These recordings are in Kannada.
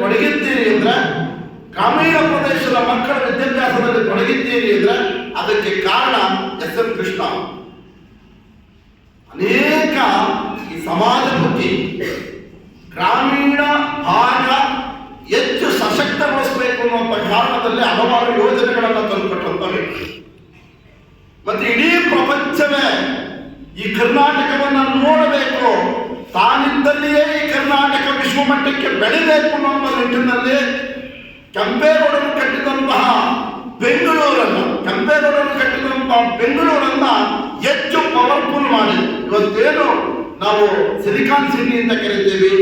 ತೊಡಗಿದ್ದೀರಿ ಅಂದ್ರೆ ಗ್ರಾಮೀಣ ಪ್ರದೇಶದ ಮಕ್ಕಳ ವಿದ್ಯಾಭ್ಯಾಸದಲ್ಲಿ ತೊಡಗಿದ್ದೀರಿ ಅಂದ್ರೆ ಅದಕ್ಕೆ ಕಾರಣ ಎಸ್ ಎಂ ಕೃಷ್ಣ. ಅನೇಕ ಈ ಸಮಾಜಮುಖಿ ಗ್ರಾಮೀಣ ಭಾಗ ಹೆಚ್ಚು ಸಶಕ್ತಗೊಳಿಸಬೇಕು ಅನ್ನುವಂಥ ಕಾರಣದಲ್ಲಿ ಹಲವಾರು ಯೋಜನೆಗಳನ್ನು ತಂದುಕೊಟ್ಟಂತ ವ್ಯಕ್ತಿ ಮತ್ತೆ ಇಡೀ ಪ್ರಪಂಚವೇ ಈ ಕರ್ನಾಟಕವನ್ನು ನೋಡಬೇಕು. ತಾನಿದ್ದಲ್ಲಿಯೇ ಈ ಕರ್ನಾಟಕ ವಿಶ್ವಮಟ್ಟಕ್ಕೆ ಬೆಳೆಯಬೇಕು ನಮ್ಮ ನಿಟ್ಟಿನಲ್ಲಿ ಕೆಂಪೇಗೌಡರು ಕಟ್ಟಿದಂತಹ ಬೆಂಗಳೂರನ್ನು, ಕೆಂಪೇಗೌಡರು ಕಟ್ಟಿದಂತಹ ಬೆಂಗಳೂರನ್ನ ಹೆಚ್ಚು ಪವರ್ಫುಲ್ ಮಾಡಿ. ಇವತ್ತೇನು ನಾವು ಸಿಲಿಕಾನ್ ಸಿಟಿ ಅಂತ ಕರಿತೀವಿ,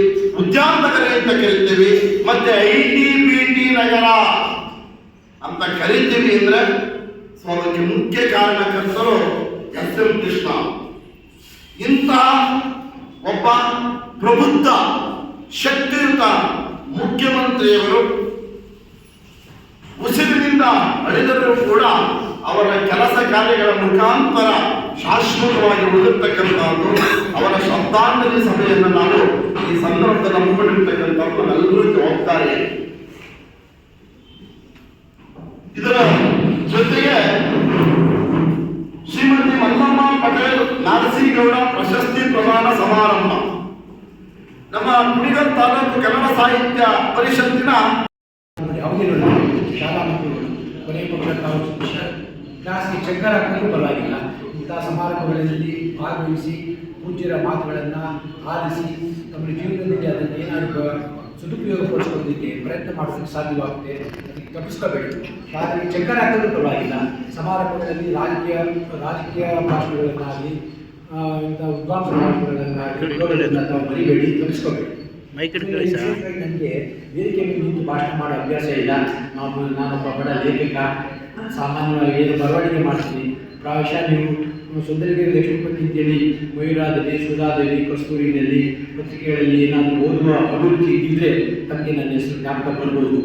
ಉದ್ಯಾನ ನಗರ ಅಂತ ಕರಿತೀವಿ, ಮತ್ತೆ ಐ ಟಿ ಬಿ ಟಿ ನಗರ ಅಂತ ಕರಿತೀವಿ ಅಂದ್ರೆ ಅದಕ್ಕೆ ಮುಖ್ಯ ಕಾರಣಕರ್ತರು ಎಸ್ ಎಂ ಕೃಷ್ಣ. ಇಂತಹ ಒಬ್ಬ ಪ್ರಬುದ್ಧ ಶಕ್ತಿಯುತ ಮುಖ್ಯಮಂತ್ರಿಯವರು ಉಸಿರಿನಿಂದ ಅಳಿದರೂ ಕೂಡ ಅವರ ಕೆಲಸ ಕಾರ್ಯಗಳ ಮುಖಾಂತರ ಶಾಶ್ವತವಾಗಿ ಉಳಿದಿರ್ತಕ್ಕಂಥದ್ದು, ಅವರ ಶ್ರದ್ಧಾಂಜಲಿ ಸಭೆಯನ್ನು ನಾನು ಈ ಸಂದರ್ಭದಲ್ಲಿ ಹಮ್ಮಿಕೊಂಡಿರ್ತಕ್ಕಂಥದ್ದು ಎಲ್ಲರೂ ಹೋಗ್ತಾರೆ ಇದರ ಜೊತೆಗೆ ಪಟೇಲ್ ನಾರಸಿಗೌಡ ಪ್ರಶಸ್ತಿ ಪ್ರದಾನ ಸಮಾರಂಭ. ನಮ್ಮ ಕುಣಿಗಲ್ ತಾಲೂಕು ಕನ್ನಡ ಸಾಹಿತ್ಯ ಪರಿಷತ್ತಿನ ಶಾಲಾ ಮಕ್ಕಳುಗಳು ಕೊನೆ ಪಕ್ಷ ತಾವು ಶ- ಕ್ಲಾಸ್ಗೆ ಇಂಥ ಸಮಾರಂಭಗಳಲ್ಲಿ ಭಾಗವಹಿಸಿ ಪೂಜ್ಯರ ಮಾತುಗಳನ್ನು ಆಲಿಸಿ ತಮ್ಮ ಜೀವನದಲ್ಲಿ ಅದನ್ನು ಏನಾದರೂ ಸದುಪಯೋಗಪಡಿಸ್ಕೊಳ್ಳೋದಕ್ಕೆ ಪ್ರಯತ್ನ ಮಾಡೋದಕ್ಕೆ ಸಾಧ್ಯವಾಗುತ್ತೆ ಅದಕ್ಕೆ ತಪ್ಪಿಸ್ಕೋಬೇಡಿ. ಹಾಗಾಗಿ ಚಕ್ಕರ್ ಹಾಕಿದ್ರು ಪರವಾಗಿಲ್ಲ. ಸಮಾರಂಭಗಳಲ್ಲಿ ರಾಜಕೀಯ ರಾಜಕೀಯ ಭಾಷಣಗಳನ್ನಾಗಲಿ ಇಂಥ ವಿದ್ವಾಂಸರ ಭಾಷಣಗಳನ್ನಾಗಲಿ ಮರಿಬೇಡಿ ತಪ್ಪಿಸ್ಕೋಬೇಡಿ. ನನಗೆ ವೇದಿಕೆ ಮೇಲೆ ನಿಂತು ಭಾಷಣ ಮಾಡೋ ಅಭ್ಯಾಸ ಇಲ್ಲ. ನಾವು ನಾನೊಬ್ಬ ಬಡ ಲೇಖಕ. ಸಾಮಾನ್ಯವಾಗಿ ಏನು ಬರವಣಿಗೆ ಮಾಡ್ತೀನಿ ಪ್ರಾಯಶಃ ನೀವು ಸುಂದರಗಿರಿ ಲಕ್ಷ್ಮೀಪತಿ ಅಂತೇಳಿ ಮಯೂರಾದಲ್ಲಿ ಸುಧಾದಲ್ಲಿ ಕಸ್ತೂರಿನಲ್ಲಿ ಪತ್ರಿಕೆಗಳಲ್ಲಿ ಏನಾದರೂ ಓದುವ ಅಭಿರುಚಿ ಇದ್ದರೆ ತಮಗೆ ನನ್ನ ಹೆಸರು ಜ್ಞಾಪಕ ಬರ್ಬೋದು.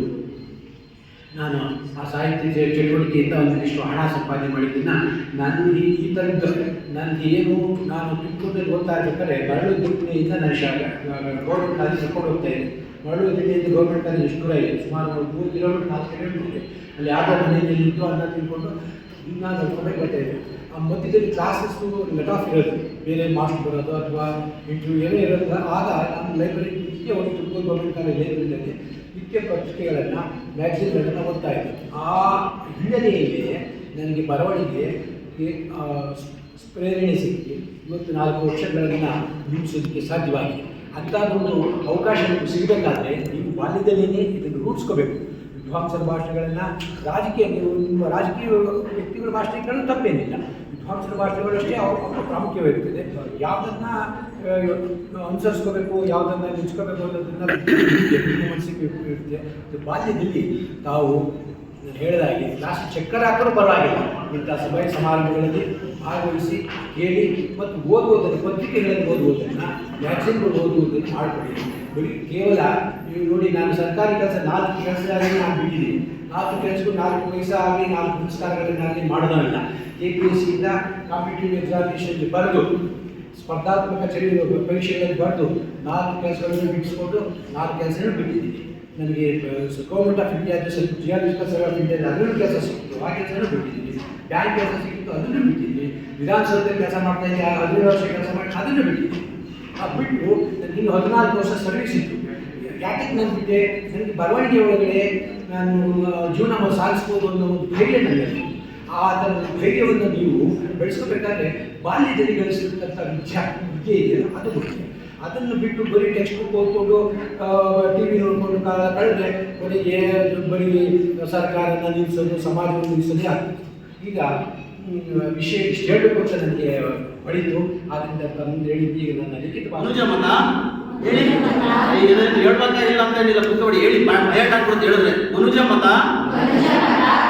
ನಾನು ಆ ಸಾಹಿತ್ಯ ಚಟುವಟಿಕೆಯಿಂದ ಒಂದಿಷ್ಟು ಹಣ ಸಂಪಾದನೆ ಮಾಡಿದ್ದೀನಿ ನಾನು ಈ ಥರದ್ದು ನನಗೆ ಏನು ನಾನು ತುಮಕೂರಿನಲ್ಲಿ ಓದ್ತಾ ಇರ್ಬೇಕಾದ್ರೆ ಮರಳು ದುಡ್ಡಿನಿಂದ ನಾನು ಶಾಲೆ ಗೌರ್ಮೆಂಟ್ ಹೋಗ್ತಾ ಇದ್ದೆ. ಮರಳು ದಿಟ್ಟಿಯಿಂದ ಗೌರ್ಮೆಂಟ್ ಕಾಲೇಜ್ ಎಷ್ಟು ದೂರ ಇದೆ? ಸುಮಾರು ಮೂರು ಕಿಲೋಮೀಟರ್ ನಾಲ್ಕು ಕಿಲೋಮೀಟರ್ ಇದೆ ಅಲ್ಲಿ ಯಾವುದೋ ಮನೆಯಲ್ಲಿ ಇದ್ದು ಅನ್ನ ತಿಳ್ಕೊಂಡು ಇನ್ನೂ ಬರ್ತಾ ಇದ್ದೆ. ಆ ಮಧ್ಯದಲ್ಲಿ ಕ್ಲಾಸಸ್ಸು ಆಫ್ ಇರೋದು ಬೇರೆ ಮಾಸ್ಕ್ ಬರೋದು ಅಥವಾ ಇಂಟರ್ವ್ಯೂ ಏನೇ ಇರೋದಿಲ್ಲ. ಆಗ ನಮ್ಮ ಲೈಬ್ರರಿ ನಿತ್ಯ ಒಂದು ತುಮಕೂರು ಗೌರ್ಮೆಂಟ್ ಕಾಲೇಜ್ ಲೈಬ್ರರಿಯಲ್ಲಿ ನಿತ್ಯ ಪತ್ರಿಕೆಗಳನ್ನು ಮ್ಯಾಗ್ಝಿನ್ಗಳನ್ನು ಓದ್ತಾ ಇದ್ದೆ. ಆ ಹಿನ್ನೆಲೆಯಲ್ಲಿ ನನಗೆ ಬರವಣಿಗೆ ಪ್ರೇರಣೆ ಸಿಕ್ಕಿ ಇವತ್ತು ನಾಲ್ಕು ವರ್ಷಗಳನ್ನು ಮುಗಿಸೋದಕ್ಕೆ ಸಾಧ್ಯವಾಗಿದೆ. ಅಂಥ ಒಂದು ಅವಕಾಶ ನಿಮಗೆ ಸಿಗಬೇಕಾದ್ರೆ ನೀವು ಬಾಲ್ಯದಲ್ಲಿಯೇ ಇದನ್ನು ರೂಢಿಸ್ಕೋಬೇಕು. ವಿದ್ವಾಂಸರ ಭಾಷೆಗಳನ್ನು ರಾಜಕೀಯ ನಿಮ್ಮ ರಾಜಕೀಯ ವ್ಯಕ್ತಿಗಳ ಭಾಷೆಗಳನ್ನು ತಪ್ಪೇನಿಲ್ಲ. ವಿದ್ವಾಂಸರ ಭಾಷೆಗಳಷ್ಟೇ ಅವು ಅವು ಪ್ರಾಮುಖ್ಯವಾಗಿರ್ತದೆ ಯಾವುದನ್ನು ಅನುಸರಿಸ್ಕೋಬೇಕು, ಯಾವುದನ್ನು ನೆಚ್ಕೋಬೇಕು ಅನ್ನೋದನ್ನ ಮನಸ್ಸಿಗೆ ಇರುತ್ತೆ. ಬಾಲ್ಯದಲ್ಲಿ ತಾವು ಹೇಳಿದಾಗೆ ಲಾಸ್ಟ್ ಚಕ್ಕರ್ ಹಾಕಲು ಪರವಾಗಿಲ್ಲ. ಇಂಥ ಸಭೆ ಸಮಾರಂಭಗಳಲ್ಲಿ ಭಾಗವಹಿಸಿ ಕೇಳಿ ಮತ್ತು ಓದುವುದನ್ನು, ಪತ್ರಿಕೆಗಳಲ್ಲಿ ಓದುವುದನ್ನು ಮ್ಯಾಗ್ಝಿನ್ಗಳು ಓದುವುದನ್ನು ಮಾಡಿಕೊಡಿ ಬರೀ ಕೇವಲ, ನೀವು ನೋಡಿ, ನಾನು ಸರ್ಕಾರಿ ಕೆಲಸ ನಾಲ್ಕು ಕೆಲಸಗಳಲ್ಲಿ ನಾನು ಬಿಟ್ಟಿದ್ದೀನಿ. ನಾಲ್ಕು ಕೆಲಸಕ್ಕೂ ನಾಲ್ಕು ಪೈಸಾ ಆಗಲಿ, ನಾಲ್ಕು ಪುರಸ್ಕಾರಗಳನ್ನಾಗಲಿ ಮಾಡೋದಿಲ್ಲ. ಕೆ ಪಿ ಎಸ್ ಸಿಯಿಂದ ಕಾಂಪಿಟೇಟಿವ್ ಎಕ್ಸಾಮಿನೇಷನ್ಗೆ ಬರೆದು, ಸ್ಪರ್ಧಾತ್ಮಕ ಚರಿ ಪರೀಕ್ಷೆಗಳಲ್ಲಿ ಬರೆದು, ನಾಲ್ಕು ಕೆಲಸಗಳನ್ನು ಬಿಡಿಸ್ಕೊಂಡು ನಾಲ್ಕು ಕೆಲಸನೂ ಬಿಟ್ಟಿದ್ದೀನಿ. ನನಗೆ ಗೌರ್ಮೆಂಟ್ ಆಫ್ ಇಂಡಿಯಾ ಜೊತೆ ಜಿಯಾಲ್ ಆಫ್ ಇಂಡಿಯಾ ಅದರಲ್ಲೂ ಕೆಲಸ ಸಿಕ್ಕಿತು ಆ ಕೆಲಸನೂ ಬಿಟ್ಟಿದ್ದೀನಿ. ಬ್ಯಾಂಕ್ ಕೆಲಸ ಸಿಕ್ತು ಅದನ್ನು ಬಿಟ್ಟಿದ್ದೀನಿ. ವಿಧಾನಸೌಧದಲ್ಲಿ ಕೆಲಸ ಮಾಡ್ತಾ ಇದ್ದೆ ಹದಿನೇಳು ವರ್ಷ ಕೆಲಸ ಮಾಡಿ, ಅದನ್ನು ಬಿಟ್ಟಿದ್ದೀನಿ. ಆ ಬಿಟ್ಟು ಇನ್ನು ಹದಿನಾಲ್ಕು ವರ್ಷ ಸರ್ವಿಸ್ ಇತ್ತು. ಯಾಕೆ ಬಿಟ್ಟೆ ನನಗೆ ಬರವಣಿಗೆ ಒಳಗಡೆ ನಾನು ಜೀವನ ಸಾಗಿಸ್ಬೋದು ಅನ್ನೋ ಒಂದು ಧೈರ್ಯ ನನಗೆ ಆ ಥರದ ಧೈರ್ಯವನ್ನು ನೀವು ಬೆಳೆಸ್ಕೋಬೇಕಾದ್ರೆ ಬಾಲ್ಯದಲ್ಲಿ ಗಳಿಸಿರ್ತಕ್ಕಂಥ ವಿದ್ಯಾ ವಿದ್ಯೆ ಇದೆಯಲ್ಲ ಅದು ಮುಖ್ಯ. ಅದನ್ನು ಬಿಟ್ಟು ಬರೀ ಟೆಕ್ಸ್ಟ್ ಬುಕ್ ಓದ್ಕೊಂಡು ಟಿ ವಿ ನೋಡ್ಕೊಂಡು ಕಳೆದ್ರೆ ಕೊನೆಗೆ ಬರೀ ಸರ್ಕಾರನ ನಿಲ್ಲಿಸೋದು ಸಮಾಜವನ್ನು ನಿಲ್ಲಿಸೋದೇ ಆಗ್ತದೆ ಈಗ ವಿಷಯ ಇಷ್ಟು ಹೇಳಬೇಕು ಅಂತ ನನಗೆ ಪಡೀತು ಆದ್ದರಿಂದ ತಂದು ಹೇಳಿದ್ದು ಈಗ ನನ್ನ ಲಿಖಿತ ಹೇಳಿ. ಹೇಳ್ಬೇಕಾಗಿಲ್ಲ ಅಂತ ಹೇಳಿಲ್ಲ ಕುತ್ಕೊಡಿ ಹೇಳಿ. ಬಯಟ್ ಹಾಕ್ಬಿಟ್ಟು ಹೇಳಿದ್ರೆ. ಮನುಜ ಮತ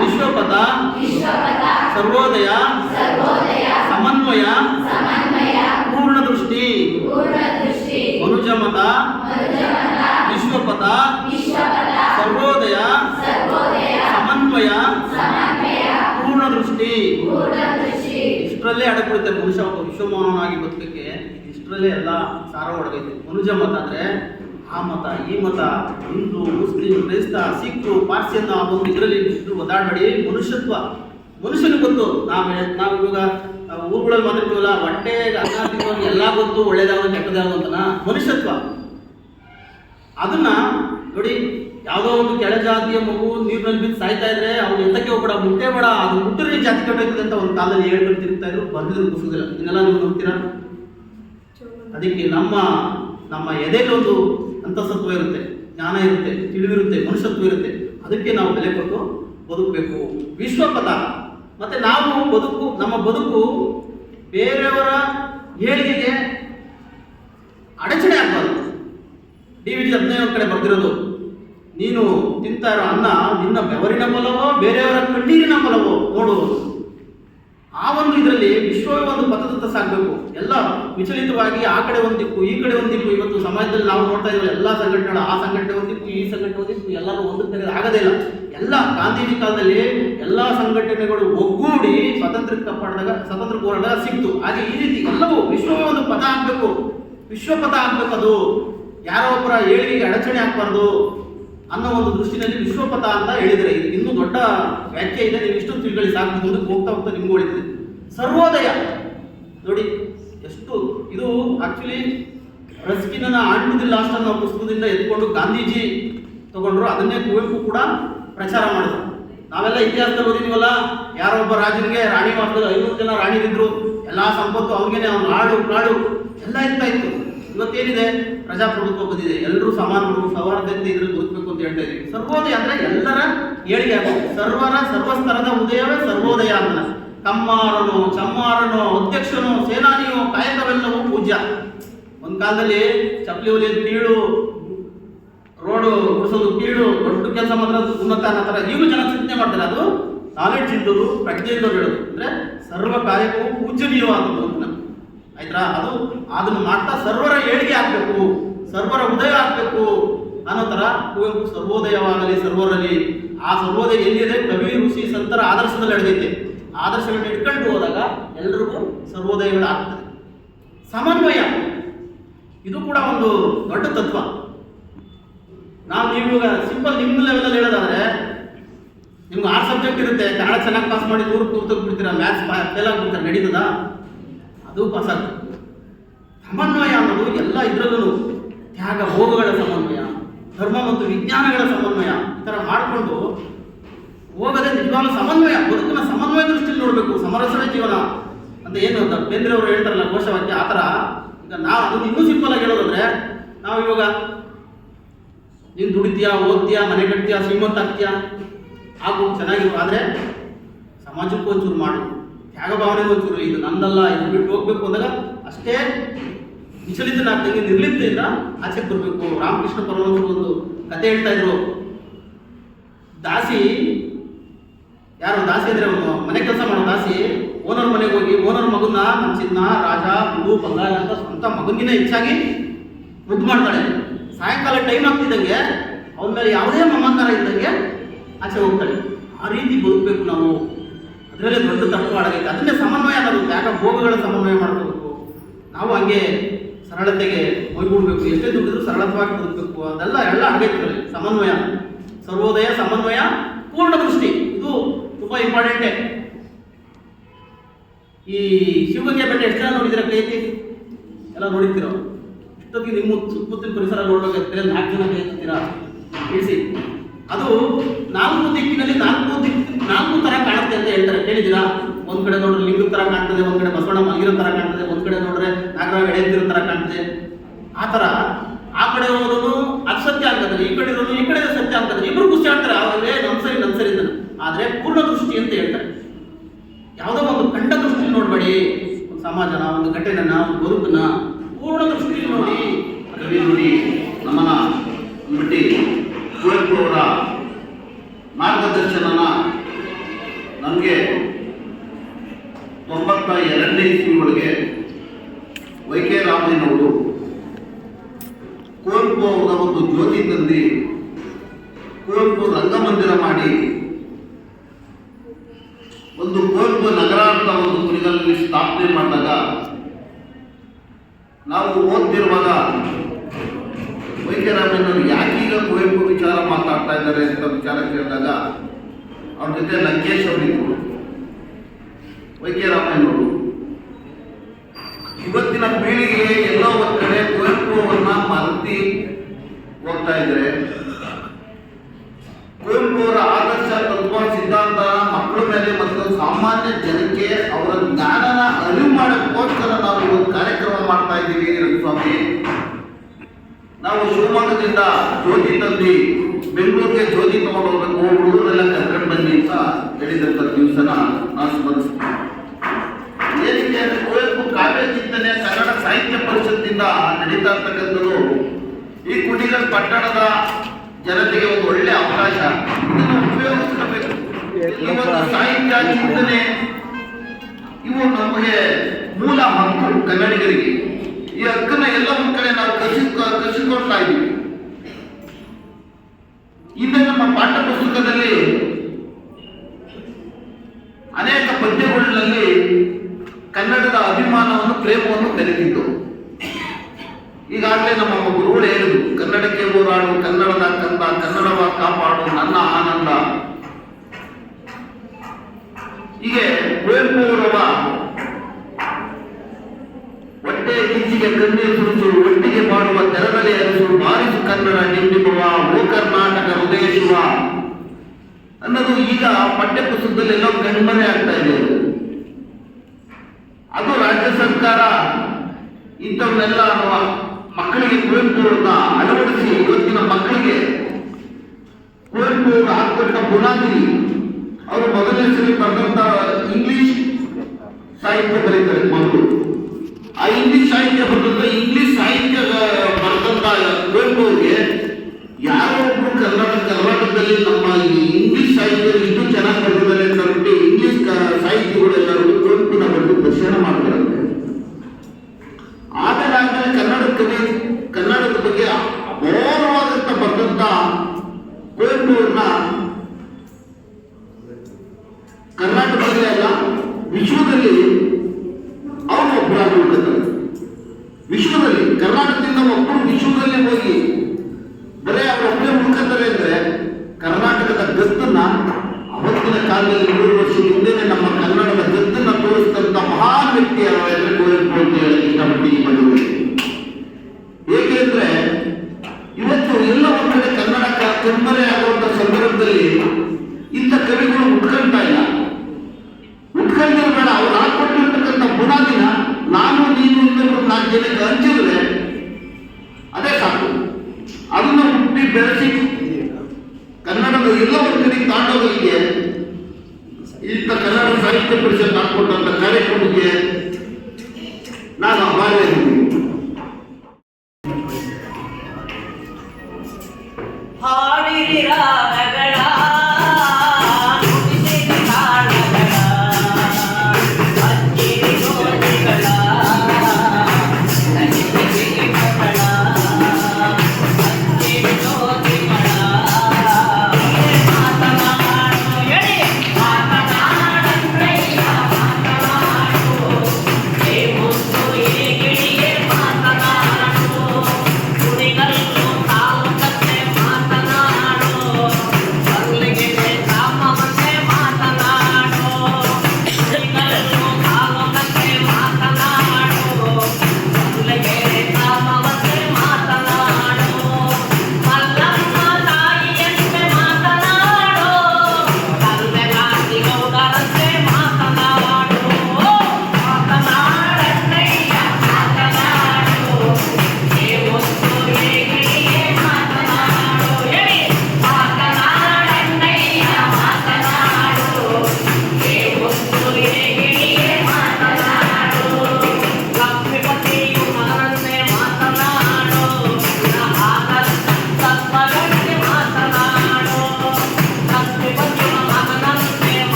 ವಿಶ್ವಪಥ, ಸರ್ವೋದಯ, ಸಮನ್ವಯ ಪೂರ್ಣ ದೃಷ್ಟಿ ಮನುಜ ಮತ ವಿಶ್ವಪಥ, ಸರ್ವೋದಯ, ಸಮನ್ವಯ ಪೂರ್ಣ ದೃಷ್ಟಿ ಇಷ್ಟರಲ್ಲೇ ಅಡಗಿಬಿಡುತ್ತೆ ಮನುಷ್ಯ, ಒಬ್ಬ ವಿಶ್ವಮಾನವನಾಗಿ ಬದುಕಕ್ಕೆ. ಇಷ್ಟರಲ್ಲೇ ಎಲ್ಲ ಸಾರ ಹೊಡೆದೈತೆ. ಮನುಜ ಮತ ಅಂದರೆ ಆ ಮತ, ಈ ಮತ, ಹಿಂದೂ, ಮುಸ್ಲಿಂ, ಕ್ರೈಸ್ತ ಸಿಖ್ಖು ಪಾರ್ಸಿ ಆ ಒಂದು ಇದರಲ್ಲಿ ಒದ್ದಾಡಬೇಡಿ. ಮನುಷ್ಯತ್ವ, ಮನುಷ್ಯನಿಗೆ ಗೊತ್ತು. ನಾವು ನಾವು ಇವಾಗ ಊರುಗಳಲ್ಲಿ ಮಾತಾಡ್ತೀವಲ್ಲ ಹೊಟ್ಟೆ ಅನ್ನ ಎಲ್ಲ ಗೊತ್ತು ಒಳ್ಳೇದಾಗೋ ಕೆಟ್ಟದಾಗೋ ಅಂತನ? ಮನುಷ್ಯತ್ವ. ಅದನ್ನ ನೋಡಿ, ಯಾವುದೋ ಒಂದು ಕೆಳ ಜಾತಿಯ ಮಗು ನೀರಿನಲ್ಲಿ ಬಿದ್ದು ಸಾಯ್ತಾ ಇದ್ರೆ ಅವ್ನು ಎಂತಕ್ಕೆ ಹೋಗ್ಬೇಡ, ಮುಟ್ಟೆ ಬೇಡ, ಅದು ಮುಟ್ಟಿದ್ರೆ ಜಾತಿ ಕೆಟ್ಟೋಯ್ತದೆ ಅಂತ ಒಂದು ಕಾಲದಲ್ಲಿ ಹೇಳ್ಕೊಂಡು ತಿರುಗ್ತಾ ಇದ್ರು, ಬಂದಿದ್ರು ಕುಸುದಿಲ್ಲ ಇದನ್ನೆಲ್ಲ ನೀವು ನಂಬ್ತೀರಾ? ಅದಕ್ಕೆ ನಮ್ಮ ನಮ್ಮ ಎದೆಯಲ್ಲಿ ಒಂದು ಅಂತಸತ್ವ ಇರುತ್ತೆ, ಜ್ಞಾನ ಇರುತ್ತೆ, ತಿಳಿವಿರುತ್ತೆ, ಮನುಷ್ಯತ್ವ ಇರುತ್ತೆ. ಅದಕ್ಕೆ ನಾವು ಬೆಲೆ ಕೊಟ್ಟು ಬದುಕಬೇಕು. ವಿಶ್ವಪಥ. ಮತ್ತೆ ನಾವು ಬದುಕು, ನಮ್ಮ ಬದುಕು ಬೇರೆಯವರ ಏಳಿಗೆಗೆ ಅಡಚಣೆ ಆಗ್ಬಾರ್ದು. ಡಿ ವಿ ಹದಿನೈದು ಕಡೆ ಬರ್ದಿರೋದು, ನೀನು ತಿಂತಾ ಇರೋ ಅನ್ನ ನಿನ್ನ ಬೆವರಿನ ಫಲವೋ ಬೇರೆಯವರ ಕಣ್ಣೀರಿನ ಫಲವೋ ನೋಡುವುದು ಆ ಒಂದು ಇದರಲ್ಲಿ ವಿಶ್ವವೇ ಒಂದು ಪಥದತ್ತ ಸಾಗಬೇಕು ಎಲ್ಲ ವಿಚಲಿತವಾಗಿ ಆ ಕಡೆ ಒಂದು ದಿಕ್ಕು, ಈ ಕಡೆ ಒಂದು ದಿಕ್ಕು. ಇವತ್ತು ಸಮಾಜದಲ್ಲಿ ನಾವು ನೋಡ್ತಾ ಇದ್ದೀವಿ, ಎಲ್ಲ ಸಂಘಟನೆಗಳು ಆ ಸಂಘಟನೆ ಒಂದು ಈ ಸಂಘಟನೆ ಒಂದು ದಿಕ್ಕು, ಎಲ್ಲರೂ ಒಂದು ಆಗದೇ ಇಲ್ಲ. ಎಲ್ಲ ಗಾಂಧೀಜಿ ಕಾಲದಲ್ಲಿ ಎಲ್ಲ ಸಂಘಟನೆಗಳು ಒಗ್ಗೂಡಿ ಸ್ವಾತಂತ್ರ್ಯ ಕಾಪಾಡಿದಾಗ ಸ್ವತಂತ್ರ ಹೋರಾಟ ಸಿಕ್ತು. ಹಾಗೆ ಈ ರೀತಿ ಎಲ್ಲವೂ ವಿಶ್ವವೇ ಒಂದು ಪಥ ಆಗ್ಬೇಕು. ವಿಶ್ವಪಥ ಆಗ್ಬೇಕು ಅದು. ಯಾರೋ ಒಬ್ಬರ ಏಳಿಗೆ ಅಡಚಣೆ ಆಗ್ಬಾರ್ದು. ಅನ್ನೋ ಒಂದು ದೃಷ್ಟಿನಲ್ಲಿ ವಿಶ್ವಪಥ ಅಂತ ಹೇಳಿದರೆ ಇನ್ನೂ ದೊಡ್ಡ ವ್ಯಾಖ್ಯೆ ಇದೆ. ನೀವು ಇಷ್ಟು ತಿಳ್ಕೊಳ್ಳಿ ಸಾಕು. ಮುಂದಕ್ಕೆ ಹೋಗ್ತಾ ಹೋಗ್ತಾ ನಿಮ್ಗೆ ಉಳಿತದೆ ಸರ್ವೋದಯ. ನೋಡಿ, ಎಷ್ಟು ಇದು ಆಕ್ಚುಲಿ ರಸ್ಕಿನ ಆಂಡ್ ಲಾಸ್ಟ್ ಅನ್ನೋ ಪುಸ್ತಕದಿಂದ ಎತ್ಕೊಂಡು ಗಾಂಧೀಜಿ ತಗೊಂಡ್ರು. ಅದನ್ನೇ ಕುವೆಂಪು ಕೂಡ ಪ್ರಚಾರ ಮಾಡಿದ್ರು. ನಾವೆಲ್ಲ ಇತಿಹಾಸದಲ್ಲಿ ಓದಿದೀವಲ್ಲ. ಯಾರೋ ಒಬ್ಬ ರಾಜನಿಗೆ ರಾಣಿ ಮಾಸದಲ್ಲಿ ಐನೂರು ಜನ ರಾಣಿದಿದ್ರು ಎಲ್ಲ ಸಂಪತ್ತು ಅವನಿಗೆ ಅವ್ನ ಹಾಡು ಕಾಡು ಎಲ್ಲ ಇರ್ತಾ ಇತ್ತು. ಇವತ್ತೇನಿದೆ? ಪ್ರಜಾಪ್ರಭುತ್ವ ಬಂದಿದೆ. ಎಲ್ಲರೂ ಸಮಾನರು ಸೌಹಾರ್ದತೆ ಇದ್ರಲ್ಲಿ ಬದುಕಬೇಕು ಅಂತ ಹೇಳ್ತಾ ಇದ್ದೀವಿ. ಸರ್ವೋದಯ ಅಂದ್ರೆ ಎಲ್ಲರ ಏಳಿಗೆ ಸರ್ವರ, ಸರ್ವಸ್ತರದ ಉದಯವೇ ಸರ್ವೋದಯ ಅಂತ. ಕಮ್ಮಾರನೋ, ಚಮ್ಮಾರನೋ, ಅಧ್ಯಕ್ಷನು, ಸೇನಾನಿಯೋ, ಕಾಯಕವೆಲ್ಲವೂ ಪೂಜ್ಯ. ಒಂದ್ ಕಾಲದಲ್ಲಿ ಚಪ್ಪಲಿ ಹೊಲಿಯೋದು ಕೀಳು, ರೋಡು ಗುಡಿಸೋದು ಕೀಳು, ದೊಡ್ಡ ಕೆಲಸ ಮಾತ್ರ ಉನ್ನತ ಅನ್ನೋ ಈಗಲೂ ಜನ ಚಿಂತನೆ ಮಾಡ್ತಾರೆ. ಅದು ನಾಲೆಡ್ಜ್ ಇದ್ದವರು, ಪ್ರಜ್ಞೆ ಇದ್ದವ್ರು ಹೇಳೋದು. ಅಂದ್ರೆ ಸರ್ವ ಕಾರ್ಯಕ್ಕೂ ಪೂಜನೀಯವಾದದ್ದು ಅಂತ. ಆಯ್ತಾ ಅದು ಅದನ್ನು ಮಾಡ್ತಾ ಸರ್ವರ ಏಳಿಗೆ ಆಗಬೇಕು, ಸರ್ವರ ಉದಯ ಆಗಬೇಕು ಅನ್ನೋ ಥರ ಕುವೆಂಪು ಸರ್ವೋದಯವಾಗಲಿ, ಸರ್ವರಲ್ಲಿ ಆ ಸರ್ವೋದಯ ಎಲ್ಲಿದೆ? ಕವಿ ಋಷಿ ಸಂತರ ಆದರ್ಶದಲ್ಲಿ ನಡೆದೈತೆ ಆದರ್ಶಗಳನ್ನ ಇಟ್ಕೊಂಡು ಹೋದಾಗ ಎಲ್ರಿಗೂ ಸರ್ವೋದಯಗಳಾಗ್ತದೆ. ಸಮನ್ವಯ. ಇದು ಕೂಡ ಒಂದು ದೊಡ್ಡ ತತ್ವ. ನಾವು ನೀವು ಇವಾಗ ಸಿಂಪಲ್ ನಿಮ್ಮ ಲೆವೆಲಲ್ಲಿ ಹೇಳೋದಾದ್ರೆ, ನಿಮ್ಗೆ ಆರು ಸಬ್ಜೆಕ್ಟ್ ಇರುತ್ತೆ, ಕನ್ನಡ ಚೆನ್ನಾಗಿ ಪಾಸ್ ಮಾಡಿ ನೂರು ತೂರ್ತಕ್ಕೆ ಬಿಡ್ತೀರಾ ಮ್ಯಾಥ್ಸ್ ಫೇಲ್ ಆಗ್ಬಿಡ್ತಾರೆ, ನಡೀತದ? ಅದು ಪಾಸ್ ಆಗ್ತದೆ. ಸಮನ್ವಯ ಅನ್ನೋದು ಎಲ್ಲ ಇದರಲ್ಲೂ ತ್ಯಾಗ, ಭೋಗಗಳ ಸಮನ್ವಯ, ಧರ್ಮ ಮತ್ತು ವಿಜ್ಞಾನಗಳ ಸಮನ್ವಯ ಈ ಥರ ಮಾಡಿಕೊಂಡು ಹೋಗದೆ ನಿಜವಾಗ್ಲೂ ಸಮನ್ವಯ, ಬದುಕಿನ ಸಮನ್ವಯ ದೃಷ್ಟಿಯಲ್ಲಿ ನೋಡಬೇಕು ಸಮರಸವೇ ಜೀವನ ಅಂತ ಏನು ಅಂತ ಬೇಂದ್ರೆ ಅವರು ಹೇಳ್ತಾರಲ್ಲ ಘೋಷವಾಕ್ಯ, ಆ ಥರ ಈಗ ನಾವು ಅದನ್ನು ಇನ್ನೂ ಸಿಂಪಲ್ ಆಗಿ ಹೇಳೋದಂದ್ರೆ ನಾವು ಇವಾಗ ನೀನು ದುಡಿತೀಯಾ, ಓದ್ತೀಯಾ, ಮನೆ ಕಟ್ತೀಯಾ, ಶ್ರೀಮಂತ ಆಗ್ತೀಯಾ? ಹಾಗೂ ಚೆನ್ನಾಗಿರು. ಆದರೆ ಸಮಾಜಕ್ಕೂ ಒಂಚೂರು ಮಾಡು. ತ್ಯಾಗ ಭಾವನೆಗೂ ಒಂಚೂರು ಇದು ನಂದಲ್ಲ, ಇದು ಬಿಟ್ಟು ಹೋಗ್ಬೇಕು ಅಂದಾಗ ಅಷ್ಟೇ ವಿಚಲಿತನಾಗ್ದಂಗೆ ನಿರ್ಲಿಪ್ತೆಯಿಂದ ಆಚೆಗೆ ಬರಬೇಕು. ರಾಮಕೃಷ್ಣ ಪರಮಹಂಸರು ಒಂದು ಕತೆ ಹೇಳ್ತಾ ಇದ್ರು. ದಾಸಿ, ಯಾರು ದಾಸಿ ಅಂದ್ರೆ ಮನೆ ಕೆಲಸ ಮಾಡೋ ದಾಸಿ, ಓನರ್ ಮನೆಗೆ ಹೋಗಿ, ಓನರ್ ಮಗುನ ನಮ್ಮ ಚಿನ್ನ, ರಾಜ, ಹುಡು, ಬಂಗಾರ ಅಂತ ಸ್ವಂತ ಮಗನಿಗಿನ ಹೆಚ್ಚಾಗಿ ಮುದ್ದು ಮಾಡ್ತಾಳೆ. ಸಾಯಂಕಾಲ ಟೈಮ್ ಆಗ್ತಿದ್ದಂಗೆ ಅವನ ಮೇಲೆ ಯಾವುದೇ ಮಮಕಾರ ಇದ್ದಂಗೆ ಆಚೆ ಹೋಗ್ತಾಳೆ. ಆ ರೀತಿ ಬದುಕಬೇಕು ನಾವು. ಅದರಲ್ಲೇ ದೊಡ್ಡ ತಪ್ಪು ಅಡಗೈತೆ. ಅದನ್ನೇ ಸಮನ್ವಯ ಅನ್ನೋದು ಯಾಕೆ ಭೋಗಗಳ ಸಮನ್ವಯ ಮಾಡ್ಕೋಬೇಕು. ನಾವು ಹಂಗೆ ಸರಳತೆಗೆ ಹೋಗ್ಬಿಡ್ಬೇಕು. ಎಷ್ಟೇ ದುಡ್ಡಿದ್ರು ಸರಳವಾಗಿ ಬದುಕಬೇಕು. ಅದೆಲ್ಲ ಎಲ್ಲ ಆಗಬೇಕು ಸಮನ್ವಯ. ಸರ್ವೋದಯ ಸಮನ್ವಯ, ಪೂರ್ಣ ದೃಷ್ಟಿ. ಇದು ತುಂಬಾ ಇಂಪಾರ್ಟೆಂಟೇ ಈ ಶಿವಗಂಗೆ ಬೆಟ್ಟ ಎಷ್ಟು ಜನ ನೋಡಿದಿರ ಎಲ್ಲ ನೋಡಿರ್ತೀರೋ? ಇಷ್ಟೊತ್ತಿಗೆ ನಿಮ್ಮ ಸುತ್ತಮುತ್ತಲಿನ ಪರಿಸರ ನೋಡ್ಬೇಕಾದ್ರೆ ನಾಲ್ಕು ಜನ ಕೈ ಎತ್ತೀರಾ ಅದು ನಾಲ್ಕು ದಿಕ್ಕಿನಲ್ಲಿ ನಾಲ್ಕು ದಿಕ್ಕು ನಾಲ್ಕು ತರ ಕಾಣುತ್ತೆ ಅಂತ ಹೇಳ್ತಾರೆ. ಕೇಳಿದ್ದೀರಾ? ಒಂದ್ ಕಡೆ ನೋಡ್ರೆ ಲಿಂಗದ ತರ ಕಾಣ್ತದೆ, ಒಂದ್ ಕಡೆ ಬಸವಣ್ಣ ಮಲಗಿರೋ ತರ ಕಾಣ್ತದೆ, ಒಂದ್ ಕಡೆ ನೋಡ್ರೆ ನಾಗರಾವ್ ಎಳೆದಿರೋ ತರ ಕಾಣ್ತದೆ. ಆ ತರ. ಆ ಕಡೆ ಹೋದ್ರು ಅದು ಸತ್ಯ ಆಗ್ತದೆ, ಈ ಕಡೆ ಇರೋದು, ಈ ಕಡೆ ಸತ್ಯ ಆಗ್ತದೆ. ಇಬ್ರು ಖುಷಿ ಆಗ್ತಾರೆ ಆದ್ರೆ ನಮ್ ಸರಿ ನಮ್ ಸರಿ ಆದ್ರೆ ಪೂರ್ಣ ದೃಷ್ಟಿ ಅಂತ ಹೇಳ್ತಾರೆ. ಯಾವುದೋ ಒಂದು ಕಂಡ ದೃಷ್ಟಿ ನೋಡ್ಬೇಡಿ. ಒಂದು ಸಮಾಜನ, ಒಂದು ಘಟನೆನ, ಒಂದು ಬದುಕನ್ನ ಪೂರ್ಣ ದೃಷ್ಟಿ ನೋಡಿ, ಕವಿ ನೋಡಿ, ನಮ್ಮನ್ನ ಬಿಟ್ಟಿ ಕುವೆಂಪು ಅವರ ಮಾರ್ಗದರ್ಶನನ ನಮಗೆ ತೊಂಬತ್ತ ಎರಡನೇ ಇಸ್ವಿ ಒಳಗೆ ವೈ ಕೆ ರಾಮಯ್ಯನವರು ಕುವೆಂಪು ಅವರ ಒಂದು ಜ್ಯೋತಿ ತಂದು ಕುವೆಂಪು ರಂಗಮಂದಿರ ಮಾಡಿ ಒಂದು ಕುವೆಂಪು ನಗರ ಅಂತ ಒಂದು ಕುರಿಗಳಲ್ಲಿ ಸ್ಥಾಪನೆ ಮಾಡಿದಾಗ ನಾವು ಓದ್ತಿರುವಾಗ ವೈದ್ಯರಾಮಯ್ಯನವರು ಯಾಕೀಗ ಕುವೆಂಪು ವಿಚಾರ ಮಾತಾಡ್ತಾ ಇದ್ದಾರೆ ಅಂತ ವಿಚಾರ ಕೇಳಿದಾಗ ಅವ್ರ ಜೊತೆ ಲಂಕೇಶ್ ಅವರಿದ್ರು ವೈದ್ಯರಾಮಯ್ಯನವರು ಇವತ್ತಿನ ಪೀಳಿಗೆ ಎಲ್ಲೋ ಒಂದ್ ಕಡೆ ಕುವೆಂಪು ಅವರನ್ನ ಮರೆತಿ ಹೋಗ್ತಾ ಇದ್ರೆ, ಕುವೆಂಪು ಅವರ ಆದರ್ಶ ತತ್ವ, ಸಿದ್ಧಾಂತ, ಮಕ್ಕಳ ಮೇಲೆ ಮತ್ತು ಸಾಮಾನ್ಯ ಜನಕ್ಕೆ ಅವರ ಜ್ಞಾನನ ಅರಿವು ಮಾಡೋಕ್ಕೋಸ್ಕರ ನಾವು ಒಂದು ಕಾರ್ಯಕ್ರಮ ಮಾಡ್ತಾ ಇದ್ದೀವಿ ಸ್ವಾಮಿ ನಾವು ಶಿವಮೊಗ್ಗದಿಂದ ಜ್ಯೋತಿ ತಂದಿ ಬೆಂಗಳೂರಿಗೆ ಜ್ಯೋತಿ ತಗೊಂಡು ಹೋಗ್ಬೇಕು, ಹುಡುಗರೆಲ್ಲ ಕರ್ಕೊಂಡು ಬನ್ನಿ ಅಂತ ಹೇಳಿದಂಥ ದಿವಸನ ನಾನು ಸ್ಮರಿಸ್ತೀನಿ ಏನಕ್ಕೆ ಅಂದ್ರೆ ಕುವೆಂಪು ಕಾವ್ಯ ಚಿಂತನೆ ಕನ್ನಡ ಸಾಹಿತ್ಯ ಪರಿಷತ್ತಿಂದ ನಡೀತಾ ಇರ್ತಕ್ಕಂಥದ್ದು ಈ ಕುಂಡಿಗಲ್ ಪಟ್ಟಣದ ಜನತೆಗೆ ಒಂದು ಒಳ್ಳೆ ಅವಕಾಶ. ಇದನ್ನು ಉಪಯೋಗಿಸ್ಕೋಬೇಕು ಒಂದು ಸಾಹಿತ್ಯ, ಚಿಂತನೆ, ಇವು ನಮಗೆ ಮೂಲ ಹಕ್ಕು ಕನ್ನಡಿಗರಿಗೆ. ಈ ಹಕ್ಕನ್ನ ಎಲ್ಲ ಒಂದ್ ಕಡೆ ನಾವು ಕಸಿ, ಕಸಿಕೊಳ್ತಾ ಇದ್ದೀವಿ. ಹಿಂದೆ ನಮ್ಮ ಪಾಠಪುಸ್ತಕದಲ್ಲಿ ಅನೇಕ ಪದ್ಯಗಳಲ್ಲಿ ಕನ್ನಡದ ಅಭಿಮಾನವನ್ನು, ಪ್ರೇಮವನ್ನು ಬೆರೆತಿದ್ದು ಈಗಾಗಲೇ ನಮ್ಮ ಗುರುಗಳು ಹೇಳಿದ್ರು, ಕನ್ನಡಕ್ಕೆ ಹೋರಾಡು, ಕನ್ನಡದ ಕಂದ, ಕನ್ನಡವ ಕಾಪಾಡು, ನನ್ನ ಆನಂದ. ಹೀಗೆ ಕುವೆಂಪು ಅವರವ ಹೊಟ್ಟೆ ಕಿಂಚಿಗೆ ಕಣ್ಣೀರು ಸುರಿಸು ಒಟ್ಟಿಗೆ ಮಾಡುವ ತೆರದಲ್ಲಿ ಅರಸು ಬಾರಿಸು ಕನ್ನಡ ನಿಂಬಿಸುವ ಓ ಕರ್ನಾಟಕ ಹೃದಯ ಶಿವ ಅನ್ನೋದು ಈಗ ಪಠ್ಯ ಪುಸ್ತಕದಲ್ಲಿ ಎಲ್ಲೋ ಕಣ್ಮರೆ ಆಗ್ತಾ ಇದೆ ಅದು. ಅದು ರಾಜ್ಯ ಸರ್ಕಾರ ಇಂಥವನ್ನೆಲ್ಲ ನಮ್ಮ ಮಕ್ಕಳಿಗೆ ಕುವೆಂಪು ಅವ್ರನ್ನ ಅಳವಡಿಸಿ ಇವತ್ತಿನ ಮಕ್ಕಳಿಗೆ ಕುವೆಂಪು ಅವರು ಹಾಕೊಟ್ಟ ಬುನಾದಿ ಅವರು ಮೊದಲನೇ ಸರಿ ಬರೆದಂತ ಇಂಗ್ಲಿಷ್ ಸಾಹಿತ್ಯ ಬರೀತಾರೆ ಮಕ್ಕಳು ಆ ಇಂಗ್ಲಿಷ್ ಸಾಹಿತ್ಯ ಬರೆದಂತ ಇಂಗ್ಲಿಷ್ ಸಾಹಿತ್ಯ ಬರೆದಂತ ಕುವೆಂಪು ಅವರಿಗೆ ಯಾರೋ ಒಬ್ರು ಕನ್ನಡ ಕರ್ನಾಟಕದಲ್ಲಿ ನಮ್ಮ ಅವತ್ತಿನ ಕಾಲದಲ್ಲಿ ನೂರು